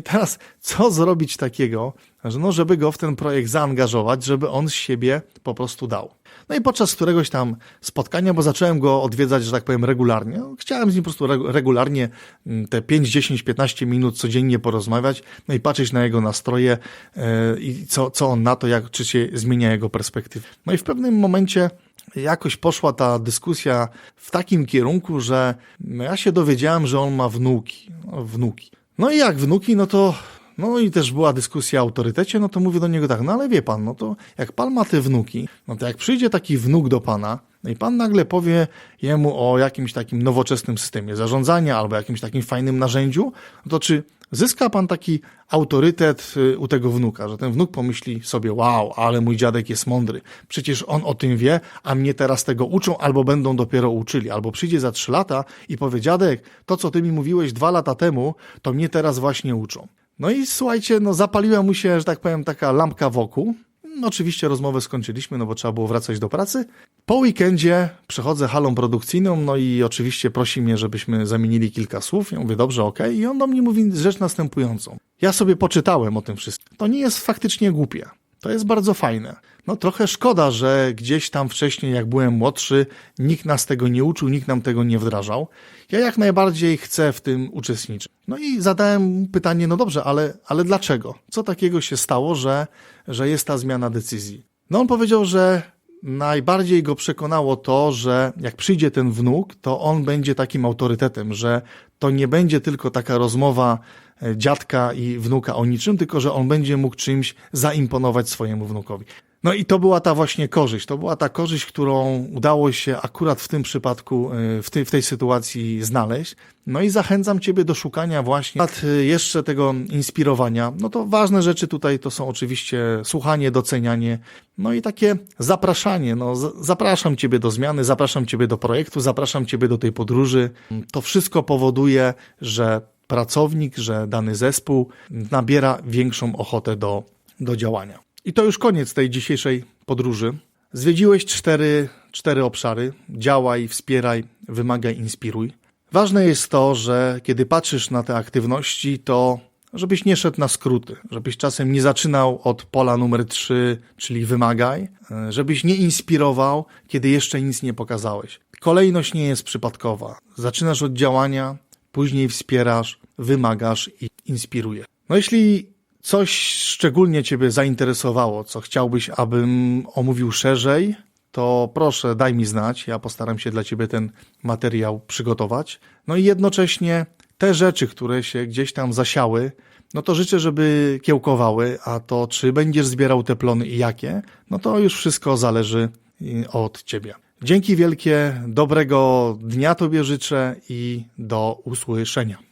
I teraz co zrobić takiego, że no, żeby go w ten projekt zaangażować, żeby on z siebie po prostu dał. No i podczas któregoś tam spotkania, bo zacząłem go odwiedzać, że tak powiem, regularnie. no, Chciałem z nim po prostu regu- regularnie mm, te 5, 10, 15 minut codziennie porozmawiać, no i patrzeć na jego nastroje yy, i co, co on na to, jak, czy się zmienia jego perspektywa. No i w pewnym momencie jakoś poszła ta dyskusja w takim kierunku, że ja się dowiedziałem, że on ma wnuki. No, wnuki. No i jak wnuki, no to no i też była dyskusja o autorytecie, no to mówię do niego tak, no ale wie pan, no to jak pan ma te wnuki, no to jak przyjdzie taki wnuk do pana, no i pan nagle powie jemu o jakimś takim nowoczesnym systemie zarządzania albo jakimś takim fajnym narzędziu, no to czy zyska pan taki autorytet y, u tego wnuka, że ten wnuk pomyśli sobie, wow, ale mój dziadek jest mądry, przecież on o tym wie, a mnie teraz tego uczą albo będą dopiero uczyli, albo przyjdzie za trzy lata i powie, dziadek, to co ty mi mówiłeś dwa lata temu, to mnie teraz właśnie uczą. No i słuchajcie, no zapaliła mu się, że tak powiem, taka lampka wokół. No, oczywiście rozmowę skończyliśmy, no bo trzeba było wracać do pracy. Po weekendzie przechodzę halą produkcyjną, no i oczywiście prosi mnie, żebyśmy zamienili kilka słów. Ja mówię, dobrze, okej. I on do mnie mówi rzecz następującą. Ja sobie poczytałem o tym wszystkim. To nie jest faktycznie głupie. To jest bardzo fajne. No trochę szkoda, że gdzieś tam wcześniej, jak byłem młodszy, nikt nas tego nie uczył, nikt nam tego nie wdrażał. Ja jak najbardziej chcę w tym uczestniczyć. No i zadałem pytanie, no dobrze, ale, ale dlaczego? Co takiego się stało, że, że jest ta zmiana decyzji? No on powiedział, że najbardziej go przekonało to, że jak przyjdzie ten wnuk, to on będzie takim autorytetem, że to nie będzie tylko taka rozmowa e, dziadka i wnuka o niczym, tylko że on będzie mógł czymś zaimponować swojemu wnukowi. No i to była ta właśnie korzyść. To była ta korzyść, którą udało się akurat w tym przypadku, e, w tej, w tej sytuacji znaleźć. No i zachęcam Ciebie do szukania właśnie e, jeszcze tego inspirowania. No to ważne rzeczy tutaj to są oczywiście słuchanie, docenianie, no i takie zapraszanie. No, zapraszam Ciebie do zmiany, zapraszam Ciebie do projektu, zapraszam Ciebie do tej podróży. To wszystko powoduje, że pracownik, że dany zespół nabiera większą ochotę do, do działania. I to już koniec tej dzisiejszej podróży. Zwiedziłeś cztery, cztery obszary: działaj, wspieraj, wymagaj, inspiruj. Ważne jest to, że kiedy patrzysz na te aktywności, to żebyś nie szedł na skróty, żebyś czasem nie zaczynał od pola numer 3, czyli wymagaj, żebyś nie inspirował, kiedy jeszcze nic nie pokazałeś. Kolejność nie jest przypadkowa. Zaczynasz od działania, później wspierasz, wymagasz i inspirujesz. No jeśli coś szczególnie Ciebie zainteresowało, co chciałbyś, abym omówił szerzej, to proszę daj mi znać. Ja postaram się dla Ciebie ten materiał przygotować. No i jednocześnie te rzeczy, które się gdzieś tam zasiały, no to życzę, żeby kiełkowały, a to czy będziesz zbierał te plony i jakie, no to już wszystko zależy y, od Ciebie. Dzięki wielkie, dobrego dnia Tobie życzę i do usłyszenia.